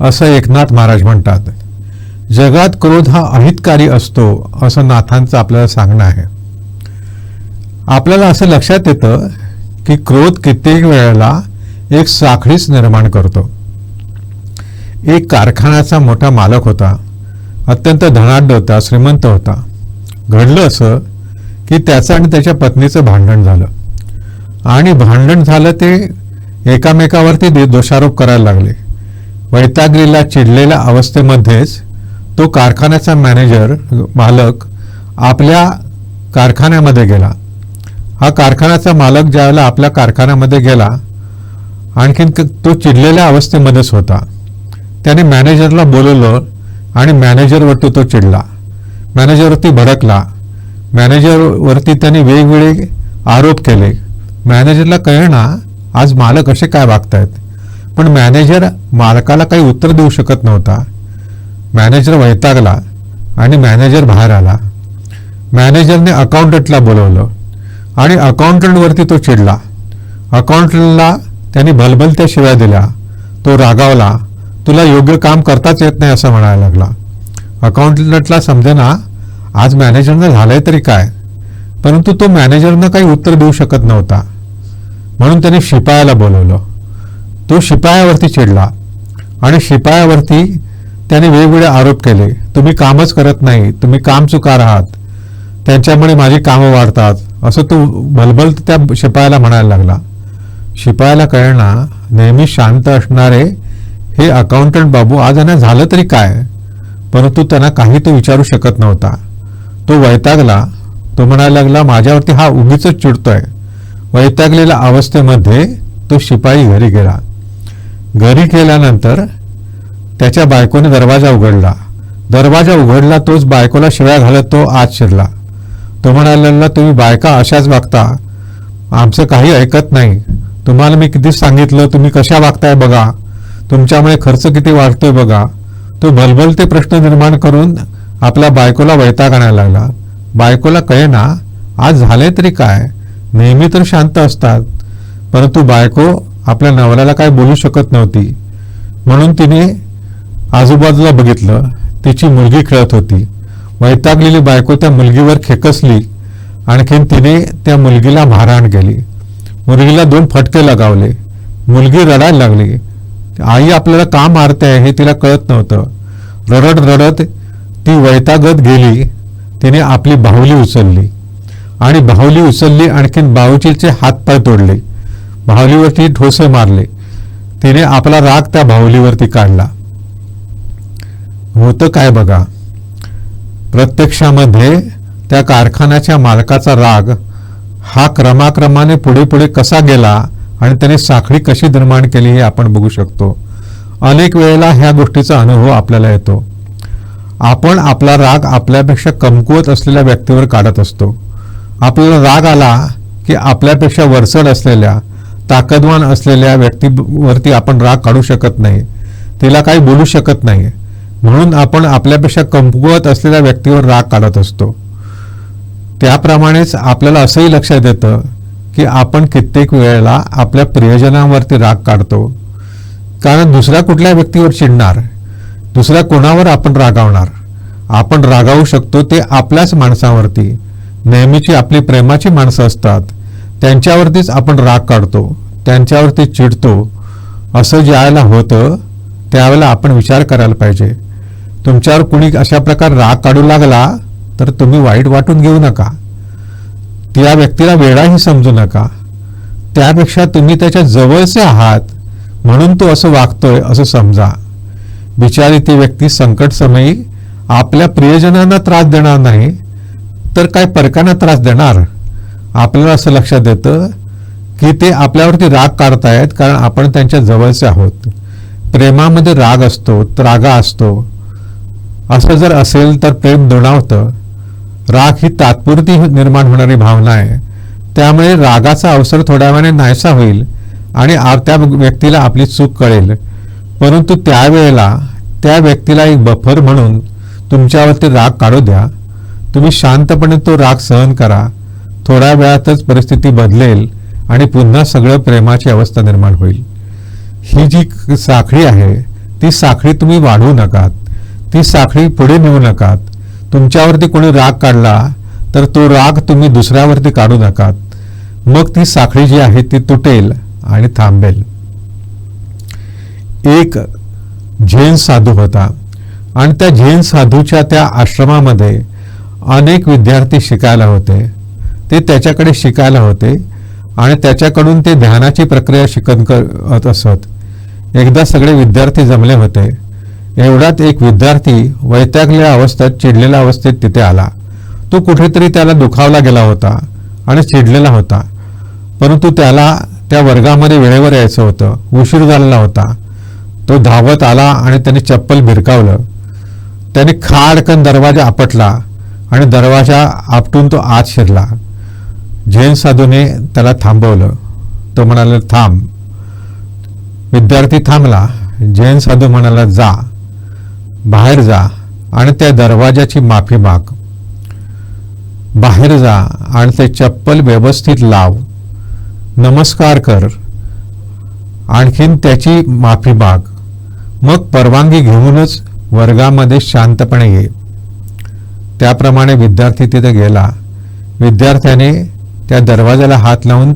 असं एकनाथ महाराज म्हणतात. जगात क्रोध हा अहितकारी असतो असं नाथांचं आपल्याला सांगणं आहे. आपल्याला असं लक्षात येतं की क्रोध कित्येक वेळेला एक साखळीच निर्माण करतो. एक कारखान्याचा मोठा मालक होता अत्यंत धनाढ्य होता श्रीमंत होता. घडलं असं की त्याचं आणि त्याच्या पत्नीचं भांडण झालं. आणि भांडण झालं ते एकामेकावरती दोषारोप करायला लागले. वैतागलेला चिडलेल्या अवस्थेमध्येच तो कारखान्याचा मॅनेजर मालक आपल्या कारखान्यामध्ये गेला. हा कारखान्याचा मालक ज्यावेळेला आपल्या कारखान्यामध्ये गेला आणखीन तो चिडलेल्या अवस्थेमध्येच होता. त्याने मॅनेजरला बोलवलं आणि मॅनेजरवरती तो चिडला. मॅनेजरवरती भडकला. मॅनेजरवरती त्यांनी वेगवेगळे आरोप केले. मॅनेजरला कळना आज मालक असे काय वागतायत? पण मॅनेजर मालकाला काही उत्तर देऊ शकत नव्हता. मॅनेजर वैतागला आणि मॅनेजर बाहेर आला. मॅनेजरने अकाउंटंटला बोलवलं आणि अकाउंटंटवरती तो चिडला. अकाउंटंटला त्याने भलभल त्या शिव्या दिल्या. तो रागावला तुला योग्य काम करताच येत नाही असं म्हणायला लागला. अकाउंटंटला समजेना आज मॅनेजरनं झालंय तरी काय? परंतु तो मॅनेजरनं काही उत्तर देऊ शकत नव्हता. म्हणून त्याने शिपायाला बोलवलं. तो शिपायावरती चिडला. आणि शिपायावरती त्याने वेगवेगळे आरोप केले. तुम्ही कामच करत नाही. तुम्ही काम चुकार आहात. त्यांच्यामुळे माझी कामं वाढतात. असं तो भलभल त्या शिपायाला म्हणायला लागला. शिपायाला कळना नेहमी शांत असणारे हे अकाउंटंट बाबू आज यांना झालं तरी काय? परंतु त्यांना काही तो विचारू शकत नव्हता. तो वैतागला. तो म्हणायला लागला माझ्यावरती हा उगीच चिडतोय. वैतागलेल्या अवस्थेमध्ये तो शिपाई घरी गेला. घरी केल्यानंतर त्याच्या बायकोने दरवाजा उघडला. दरवाजा उघडला तोच बायकोला शिव्या घालत तो आत शिरला. तो म्हणाला तुम्ही बायका अशाच वागता. आमचं काही ऐकत नाही. तुम्हाला मी किती सांगितलं तुम्ही कशा वागताय बघा. तुमच्यामुळे खर्च किती वाढतोय बघा. तो भलभल ते प्रश्न निर्माण करून आपल्या बायकोला वैताग आणायला लागला. बायकोला कळेना आज झाले तरी काय? नेहमी तर शांत असतात. परंतु बायको आपल्या नवऱ्याला काय बोलू शकत नव्हती. म्हणून तिने आजूबाजूला बघितलं तिची मुलगी खेळत होती. वैतागलेली बायको त्या मुलगीवर खेकसली आणखीन तिने त्या मुलगीला मारहाण केली. मुलगीला दोन फटके लगावले. मुलगी रडायला लागली. आई आपल्याला का मारते आहे हे तिला कळत नव्हतं. रडत रडत ती वैतागत गेली. तिने आपली बाहुली उचलली. आणि बाहुली उचलली आणखीन बाहुलीचे हातपाय तोडले. बाहुलीवरती ठोसे मारले. तिने आपला राग त्या बाहुलीवरती काढला. होतं काय बघा? प्रत्यक्षामध्ये त्या कारखान्याच्या मालकाचा राग हा क्रमाक्रमाने पुढे पुढे कसा गेला आणि त्याने साखळी कशी निर्माण केली हे आपण बघू शकतो. अनेक वेळेला ह्या गोष्टीचा अनुभव आपल्याला येतो. आपण आपला राग आपल्यापेक्षा कमकुवत असलेल्या व्यक्तीवर काढत असतो. आपल्याला राग आला की आपल्यापेक्षा वरचढ असलेल्या ताकदवान असलेल्या व्यक्तीवरती आपण राग काढू शकत नाही. तिला काही बोलू शकत नाही. म्हणून आपण आपल्यापेक्षा कमकुवत असलेल्या व्यक्तीवर राग काढत असतो. त्याप्रमाणेच आपल्याला असंही लक्षात येतं की आपण कित्येक वेळेला आपल्या प्रियजनांवरती राग काढतो. कारण दुसऱ्या कुठल्या व्यक्तीवर चिडणार? दुसऱ्या कोणावर आपण रागावणार? आपण रागावू शकतो ते आपल्याच माणसावरती. नेहमीची आपली प्रेमाची माणसं असतात. त्यांच्यावरतीच आपण राग काढतो त्यांच्यावरती चिडतो असं ज्यावेळेला होतं त्यावेळेला आपण विचार करायला पाहिजे. तुमच्यावर कुणी अशा प्रकारे राग काढू लागला तर तुम्ही वाईट वाटून घेऊ नका. त्या व्यक्तीला वेळाही समजू नका. त्यापेक्षा तुम्ही त्याच्या जवळचे आहात म्हणून तो असं वागतोय असं समजा. बिचारी ती व्यक्ती संकट समयी आपल्या प्रियजनांना त्रास देणार नाही तर काय परकांना त्रास देणार? आपल्याला असं लक्षात येतं की ते आपल्यावरती राग काढतायत कारण आपण त्यांच्या जवळचे आहोत. प्रेमामध्ये राग असतो त्रागा असतो. असं जर असेल तर प्रेम दुणावतं राग ही तात्पुरती निर्माण होणारी भावना आहे. त्यामुळे रागाचा अवसर थोड्या वेळाने नाहीसा होईल आणि त्या व्यक्तीला आपली चूक कळेल. परंतु त्यावेळेला त्या व्यक्तीला एक बफर म्हणून तुमच्यावरती राग काढू द्या. तुम्ही शांतपणे तो राग सहन करा. थोड्या वेळातच परिस्थिती बदलेल आणि पुन्हा सगळं प्रेमाची अवस्था निर्माण होईल. ही जी साखळी आहे ती साखळी तुम्ही वाढवू नकात. ती साखळी पुढे नेऊ नकात. तुमच्यावरती कोणी राग काढला तर तो राग तुम्ही दुसऱ्यावरती काढू नकात. मग ती साखळी जी आहे ती तुटेल आणि थांबेल. एक जैन साधू होता आणि त्या जैन साधूच्या त्या आश्रमामध्ये अनेक विद्यार्थी शिकायला होते. ते त्याच्याकडे शिकायला होते आणि त्याच्याकडून ते ध्यानाची प्रक्रिया शिकत करत असत. एकदा सगळे विद्यार्थी जमले होते. एवढ्यात एक विद्यार्थी वैतागलेल्या अवस्थेत चिडलेल्या अवस्थेत तिथे आला. तो कुठेतरी त्याला दुखावला गेला होता आणि चिडलेला होता. परंतु त्याला त्या वर्गामध्ये वेळेवर यायचं होतं. उशीर झालेला होता. तो धावत आला आणि त्याने चप्पल भिरकावलं. त्याने खाडकन दरवाजा आपटला आणि दरवाजा आपटून तो आत शिरला. जैन साधूने त्याला थांबवलं. तो म्हणाला थांब. विद्यार्थी थांबला. जैन साधू म्हणाला जा. बाहेर जा आणि त्या दरवाजाची माफी माग. बाहेर जा आणि ते चप्पल व्यवस्थित लाव. नमस्कार कर. आणखीन त्याची माफी माग. मग परवानगी घेऊनच वर्गामध्ये शांतपणे ये. त्याप्रमाणे विद्यार्थी तिथे गेला. विद्यार्थ्याने त्या दरवाजाला हात लावून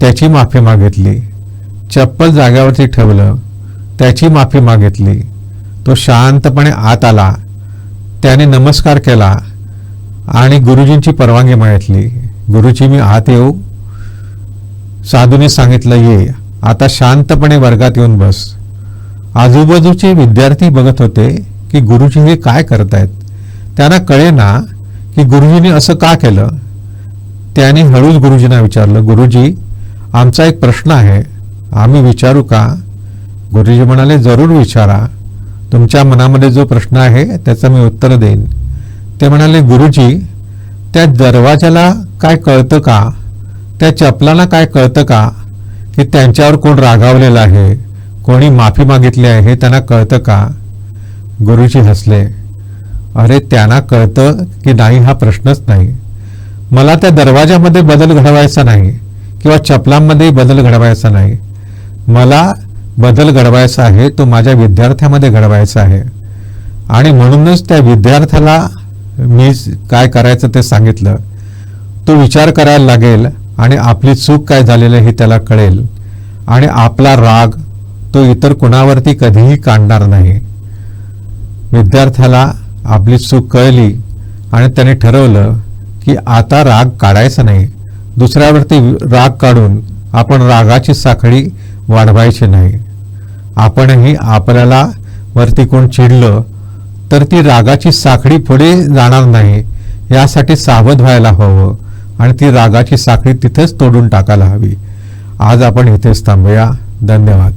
त्याची माफी मागितली. चप्पल जाग्यावरती ठेवलं त्याची माफी मागितली. तो शांतपणे आत आला. त्याने नमस्कार केला आणि गुरुजींची परवानगी मागितली. गुरुजी मी आत येऊ. साधूने सांगितलं ये. आता शांतपणे वर्गात येऊन बस. आजूबाजूचे विद्यार्थी बघत होते की गुरुजी हे काय करतायत. त्यांना कळेना की गुरुजीने असं का केलं. त्याने हळूच गुरुजींना विचारलं गुरुजी आमचा एक प्रश्न आहे. आम्ही विचारू का? गुरुजी म्हणाले जरूर विचारा. तुमच्या मनामध्ये जो प्रश्न आहे त्याचं मी उत्तर देईन. ते म्हणाले गुरुजी त्या दरवाजाला काय कळतं का? त्या चपलांना काय कळतं का? की त्यांच्यावर कोण रागावलेलं आहे? कोणी माफी मागितली आहे हे त्यांना कळतं का? गुरुजी हसले. अरे त्यांना कळतं की नाही हा प्रश्नच नाही. मला त्या दरवाजामध्ये बदल घडवायचा नाही किंवा चपलांमध्ये बदल घडवायचा नाही. मला बदल घडवायचा आहे तो माझ्या विद्यार्थ्यामध्ये घडवायचा आहे. आणि म्हणूनच त्या विद्यार्थ्याला मी काय करायचं ते सांगितलं. तो विचार करायला लागेल आणि आपली चूक काय झालेली आहे हे त्याला कळेल. आणि आपला राग तो इतर कुणावरती कधीही काढणार नाही. विद्यार्थ्याला आपली चूक कळली आणि त्याने ठरवलं की आता राग काढायचा नाही. दुसऱ्यावरती राग काढून आपण रागाची साखळी वाढवायची नाही. आपणही आपल्याला वरती कोण चिडलं तर ती रागाची साखळी पुढे जाणार नाही. यासाठी सावध व्हायला हवं आणि ती रागाची साखळी तिथेच तोडून टाकायला हवी. आज आपण इथेच थांबूया. धन्यवाद.